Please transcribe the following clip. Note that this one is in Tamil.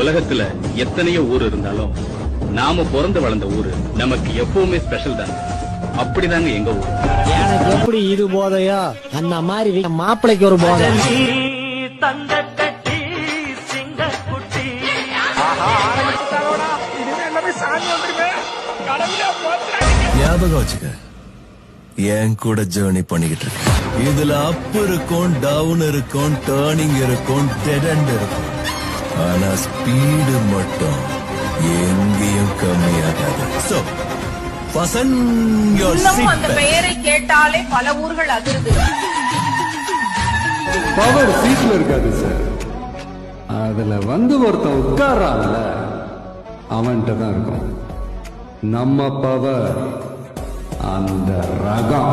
உலகத்துல எத்தனையோ ஊர் இருந்தாலும் நாம பிறந்து வளர்ந்த ஊரு நமக்கு எப்பவுமே ஸ்பெஷல் தான் அப்படிதாங்க எங்க ஊர். எனக்கு எப்படி இது போதையோ? அந்த மாதிரி என் மாப்பிள்ளைக்கு ஒரு போதை. தங்க கட்டி சிங்கக்குட்டி ஞாபகம் வச்சுக்க. என் கூட ஜேர்னி பண்ணிக்கிட்டு இருக்க. இதுல அப் இருக்கும் டவுன் இருக்கும் டேர்னிங் இருக்கும் டெட் இருக்கும். ஆனா ஸ்பீடு மட்டும் எங்கேயும் கம்மியாகாது. சோ அந்த பெயரை கேட்டாலே பல ஊர்கள் அதிருது. பவர் சீட்ல இருக்காது சார் அதுல வந்து ஒருத்தன் உட்கார்றான்ல அவன்கிட்ட தான் இருக்கும். நம்ம பவர் அந்த ரகம்.